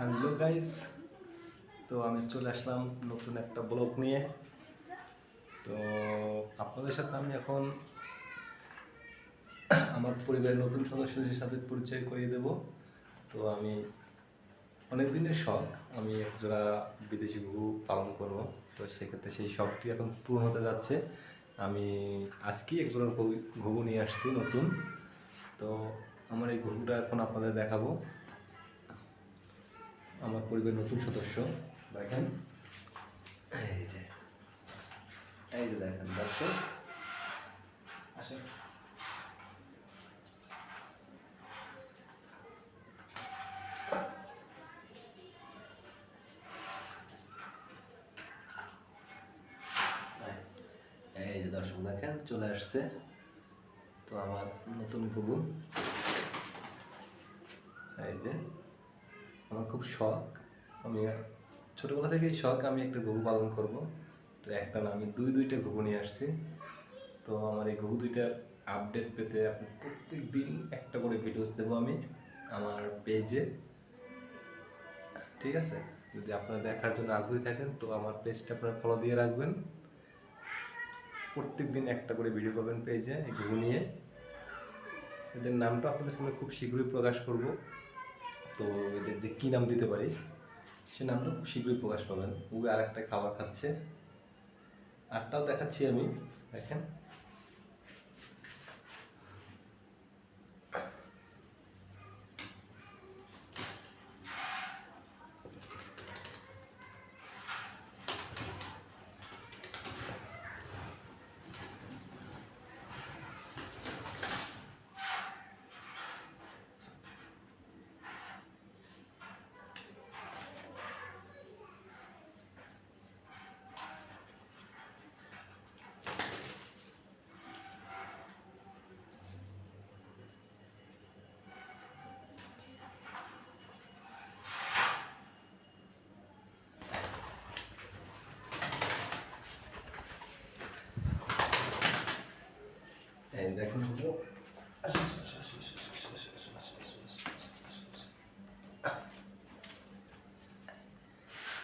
Hello guys তো আমি চলে আসলাম নতুন একটা ব্লগ নিয়ে। তো আপনাদের সাথে আমি এখন আমার পরিবারের নতুন সদস্যদের সাথে পরিচয় করিয়ে দেব। তো আমি অনেক দিনের শখ, আমি একজোড়া বিদেশি ঘুঘু পালন করব, তো সেক্ষেত্রে সেই শখটি এখন পূরণ হতে যাচ্ছে। আমি আজকেই একজোড়া ঘুঘু নিয়ে আসছি নতুন। তো আমার এই ঘুঘুটা এখন আপনাদের দেখাবো। আমার পরিবারের নতুন সদস্য, দেখেন। এই যে এই যে দেখেন, দর্শক। আসেন। দর্শক, দেখেন, চলে আসছে। তো আমার নতুন ঘুঘু এই যে। আমার খুব শখ। আমি ছোটোবেলা থেকেই শখ আমি একটা ঘুঘু পালন করব। তো একটা না, আমি দুই, দুইটা ঘুঘু নিয়ে আসছি। তো আমার এই ঘুঘু দুইটার আপডেট পেতে আপনি প্রত্যেক দিন একটা করে ভিডিওস দেবো আমি আমার পেজে ঠিক আছে? যদি আপনারা দেখার জন্য আগ্রহী থাকেন, তো আমার পেজটা আপনারা ফলো দিয়ে রাখবেন। প্রত্যেক দিন একটা করে ভিডিও পাবেন পেজে এই ঘুঘু নিয়ে। এদের নামটা আপনাদের সামনে খুব শীঘ্রই প্রকাশ করব। তো এদের যে কী নাম দিতে পারি, সে নামটা খুব শীঘ্রই প্রকাশ পাবেন। ও আর একটা খাবার খাচ্ছে। আরটাও দেখাচ্ছি আমি, দেখেন। আসো।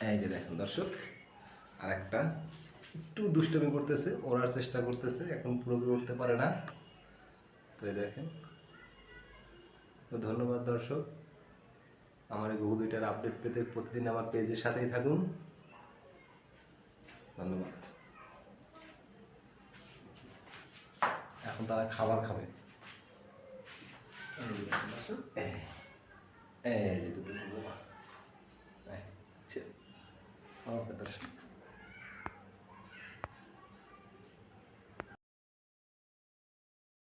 এই যে দেখেন দর্শক আর একটা একটু দুষ্টমি করতেছে ওড়ার চেষ্টা করতেছে এখন পুরোপুরি উঠতে পারে না তো দেখেন তো ধন্যবাদ দর্শক আমার এই গুগল দুইটার আপডেট পেতে প্রতিদিন আমার পেজের সাথেই থাকুন ধন্যবাদ এখন তারা খাবার খাবে। এই যে দুটো দর্শক